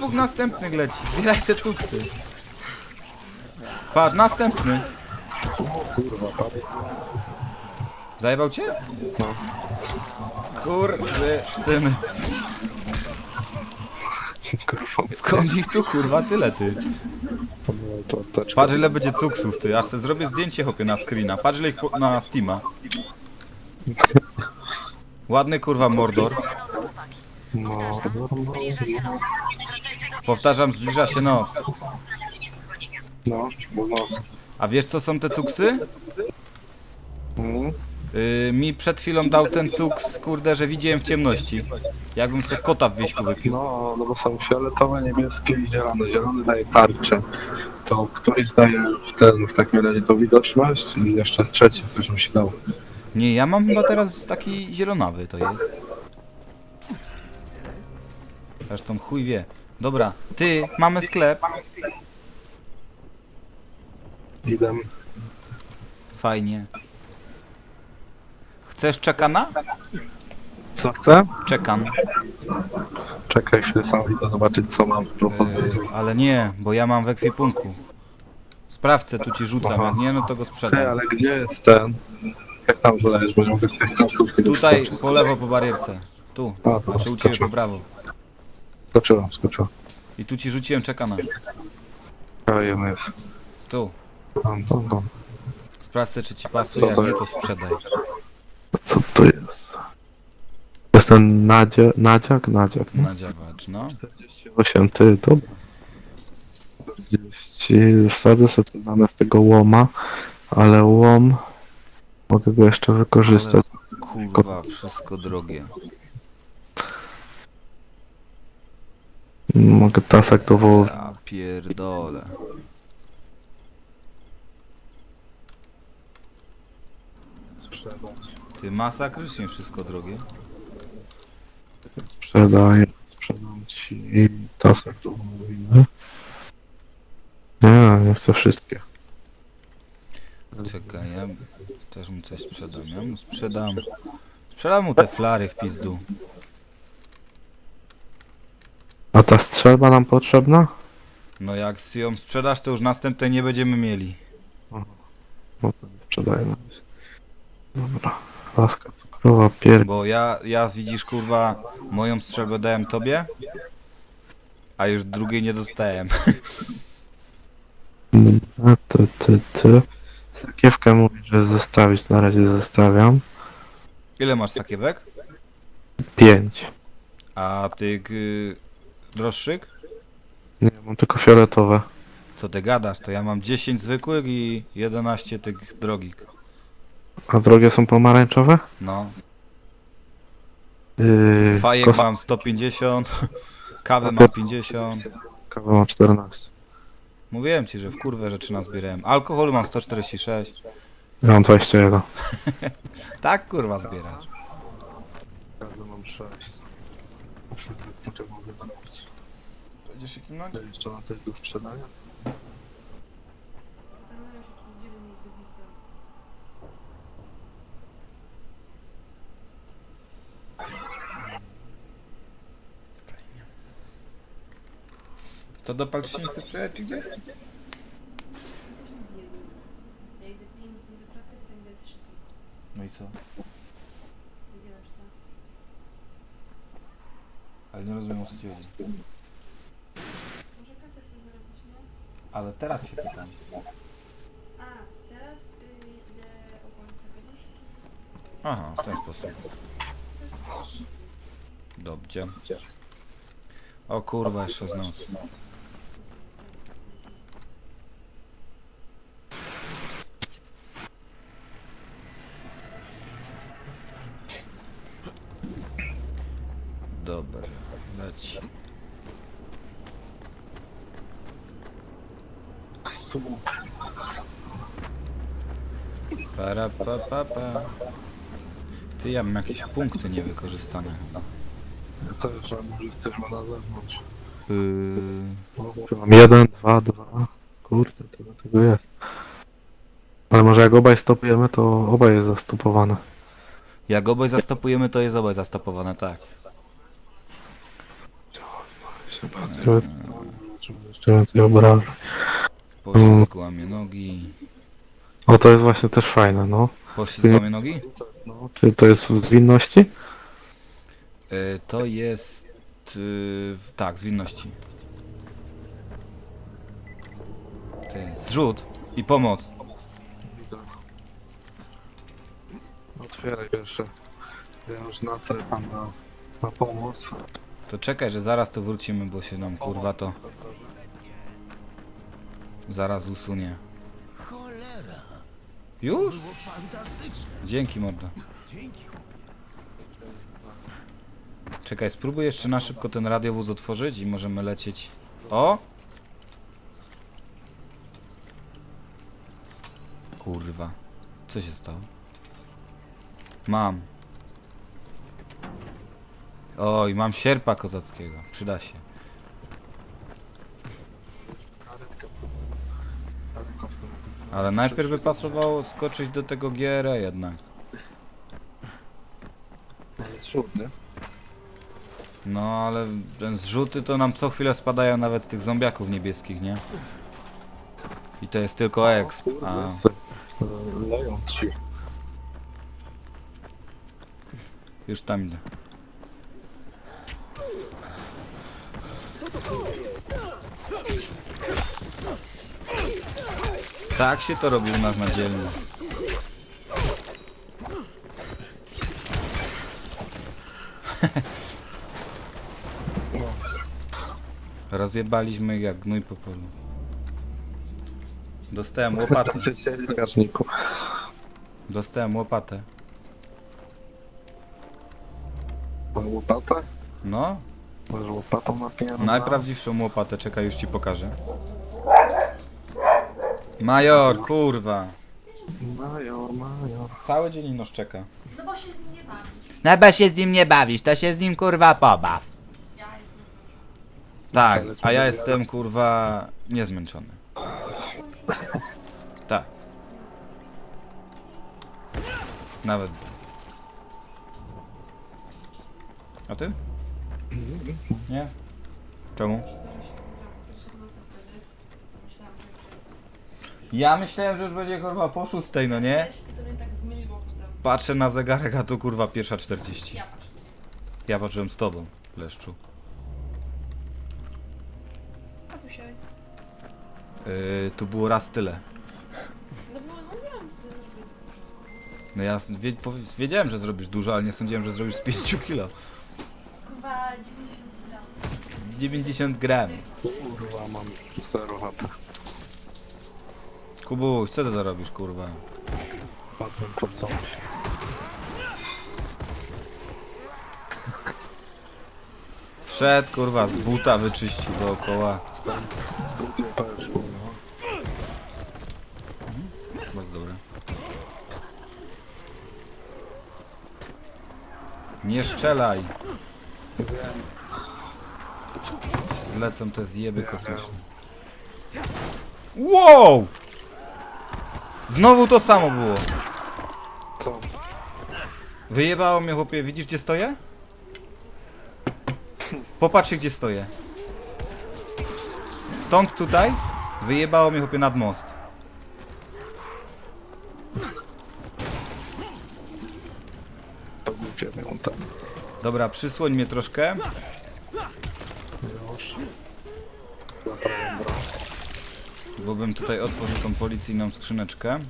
dwóch następnych leci. Zbieraj te cuksy. Patrz, następny. Kurwa. Zajebał cię? No. Kurde, syn. Kurwa, Skąd ich tu kurwa tyle ty? pomyłał to apteczkę. Patrz ile będzie cuksów ty, aż se zrobię zdjęcie chłopie na screena. Patrz ile ich po- na Steama. Ładny kurwa mordor. No, no, no, Powtarzam, zbliża się noc. no, bo noc. A wiesz co są te cuksy? Mm. Yy, mi przed chwilą dał ten cuks, kurde, że widziałem w ciemności. Jakbym sobie kota w wieśku wypił. No, no bo są fioletowe, niebieskie i zielone. Zielony daje tarczę. To któryś daje w ten, w takim razie tą widoczność i jeszcze z trzeci coś musi dał. Nie, ja mam chyba teraz taki zielonawy to jest. Zresztą chuj wie. Dobra, ty, mamy sklep. Idę. Fajnie. Chcesz czekana? Co chcę? Czekan. Czekaj chwilę, sam idę zobaczyć co mam w propozycji. Yy, ale nie, bo ja mam w ekwipunku. Sprawcę, tu ci rzucam, jak nie, no to go Ty, sprzedam. ale gdzie jest ten? Jak tam wylejesz, bo nie mogę z tej stawcówki Tutaj, doskoczyć. po lewo, po barierce. Tu, A, to znaczy u ciebie po prawo. Skoczyłem, skoczyłem. I tu ci rzuciłem czekana. Krajem jest. Tu. Tam, tam, tam. Sprawdź czy ci pasuje, Co jak to nie to sprzedaj. Co to jest? To jest ten nadzie, nadziak? Nadziak. no. Nadziałacz, no. 48, ty, to... 40, wsadzę sobie to zamiast tego łoma, ale łom... Mogę go jeszcze wykorzystać. Kurwa, wszystko drogie. Mogę tasak do wołowiny. Ja pierdolę. sprzedać. Ty masakrycznie wszystko drogie. Sprzedaję, sprzedam ci tasak do wołowiny. Nie, nie chcę wszystkie. Czekaj, ja też mu coś sprzedam. Ja mu sprzedam. Sprzedam mu te flary w pizdu. A ta strzelba nam potrzebna? No jak ją sprzedasz, to już następnej nie będziemy mieli. No to nie sprzedaję na razie. Dobra. Laska cukrowa, pier... Bo ja, ja widzisz kurwa, moją strzelbę dałem tobie, a już drugiej nie dostałem. A ty, ty, ty. Sakiewkę mówi, że zostawić, na razie zostawiam. Ile masz sakiewek? Pięć. A tych y, droższyk? Nie, mam tylko fioletowe. Co ty gadasz? To ja mam 10 zwykłych i 11 tych drogich. A drogie są pomarańczowe? No. Yy, Fajek kos- mam 150, kawę mam 50. Kawę mam 14. Mówiłem ci, że w kurwę rzeczy nazbierałem. Alkoholu mam 146. Ja mam 21. Tak kurwa zbierasz. Bardzo mam 6. Czego mogę zrobić? Będziesz się kimnąć? Jeszcze mam coś do sprzedania? Zastanawiam się, czy będziemy mieć do bistro. To do Palczyńcy przyjechać czy gdzie? Jesteśmy biedni. Ja idę 5 dni do pracy, potem idę 3 tylko. No i co? Gdzie reszta? Ale nie rozumiem o co ci chodzi. Może kasę chcesz zarobić, no? Ale teraz się pytam. A, teraz y, idę opłacać sobie nóżki. Aha, w ten sposób. Dobrze. O kurwa, jeszcze z noc. Dobra, leci. Para pa pa pa. Ty, ja mam jakieś punkty niewykorzystane chyba. Co jeszcze może jesteśmy na zewnątrz? Yy, Mam 1, 2, 2. Kurde, tyle tego jest. Ale może jak obaj stopujemy, to obaj jest zastopowane. jak obaj zastopujemy, to jest obaj zastopowane, tak. Się bardziej żeby jeszcze więcej obrażeń. Poślizg łamie nogi. O, to jest właśnie też fajne, no. Poślizg łamie nogi? no czy to jest w zwinności? Y, to jest... y, tak, zwinności. Ty, zrzut i pomoc. Otwieraj pierwsze. Ja już na te tam na, na pomoc. To czekaj, że zaraz to wrócimy, bo się nam kurwa to zaraz usunie. Cholera! Już? Było fantastycznie. Dzięki mordo. Dzięki. Czekaj, spróbuj jeszcze na szybko ten radiowóz otworzyć i możemy lecieć. O! Kurwa. Co się stało? Mam. Oj, mam sierpa kozackiego. Przyda się. Ale najpierw by pasowało skoczyć do tego GR jednak. Zrzut, nie? No, ale ten zrzuty to nam co chwilę spadają nawet z tych zombiaków niebieskich, nie? I to jest tylko exp. A, Leją ci. już tam idę. Tak się to robi u nas na dzielni. Rozjebaliśmy jak gnój po polu. Dostałem łopatę. W. Dostałem łopatę. Łopatę? No, Masz łopatą napiętą? najprawdziwszą łopatę. Czekaj, już ci pokażę. Major, kurwa. Major, major. Cały dzień ino szczeka. No bo się z nim nie bawisz. No bo się z nim nie bawisz, to się z nim kurwa pobaw. Ja jestem. Tak, a ja jestem kurwa niezmęczony. Tak. Nawet. A ty? Nie? Czemu? Przez to, że się ubrałam pierwszego nocy wtedy, co myślałam, że już jest... Ja myślałem, że już będzie kurwa po szóstej, no nie? Wiesz, I to mnie tak zmyliło potem. Patrzę na zegarek, a tu kurwa pierwsza 40. Ja patrzę. Ja patrzyłem z tobą, Leszczu. A tu się... Yy, tu było raz tyle. No bo no nie mam z... No ja s- wie, powie- wiedziałem, że zrobisz dużo, ale nie sądziłem, że zrobisz z 5 kilo. Kurwa 90 gram. 90 gram. Kurwa, mam 0 HP. Kubuś, co ty to robisz, kurwa? Padłem pod zombie. Wszedł, kurwa, z buta wyczyścił dookoła. Buty też, kurwa. Bardzo dobre. Nie strzelaj! Zlecą te zjeby kosmiczne. Wow! Znowu to samo było. Co? Wyjebało mnie chłopie, widzisz gdzie stoję? Popatrzcie gdzie stoję. Stąd tutaj wyjebało mnie chłopie nad most. To głupie miał tam. Dobra, przysłoń mnie troszkę. Bo bym tutaj otworzył tą policyjną skrzyneczkę.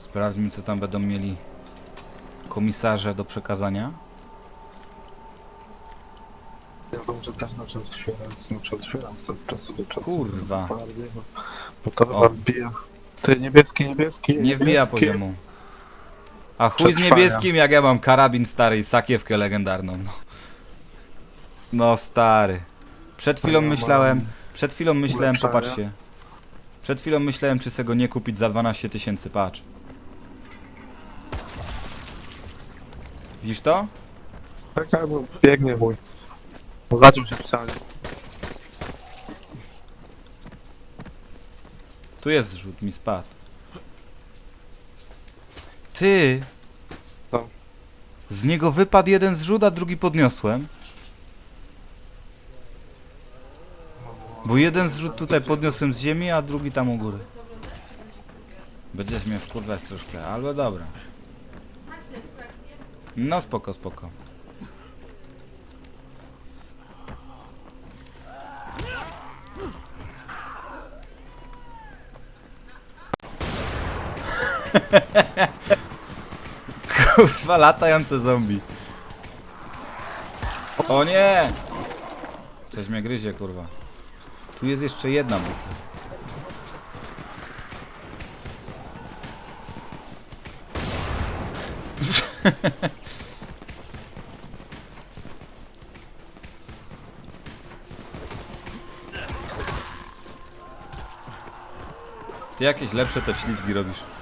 Sprawdźmy co tam będą mieli komisarze do przekazania. Ja to muszę też zacząć otwierać, znaczy otwieram od czasu do czasu. Kurwa. Bardziej, bo, bo to O. chyba wbija. Ty, niebieski, niebieski, Nie wbija niebieski. poziomu. A chuj z Przetrwania. niebieskim jak ja mam karabin stary i sakiewkę legendarną. No, no stary. Przed chwilą mam myślałem, przed chwilą myślałem, ulepszenia. popatrzcie. Przed chwilą myślałem czy se go nie kupić za 12 tysięcy, patrz. Widzisz to? Czekaj, bo biegnie mój. Zaczął się w ścianie. Tu jest zrzut, mi spadł. Ty! Co? Z niego wypadł jeden zrzut, a drugi podniosłem. Bo jeden zrzut tutaj podniosłem z ziemi, a drugi tam u góry. Będziesz mnie wkurwać troszkę, ale dobra. No spoko, spoko. Kurwa, latające zombie. O nie! Coś mnie gryzie, kurwa. Tu jest jeszcze jedna buka. Ty jakieś lepsze te ślizgi robisz.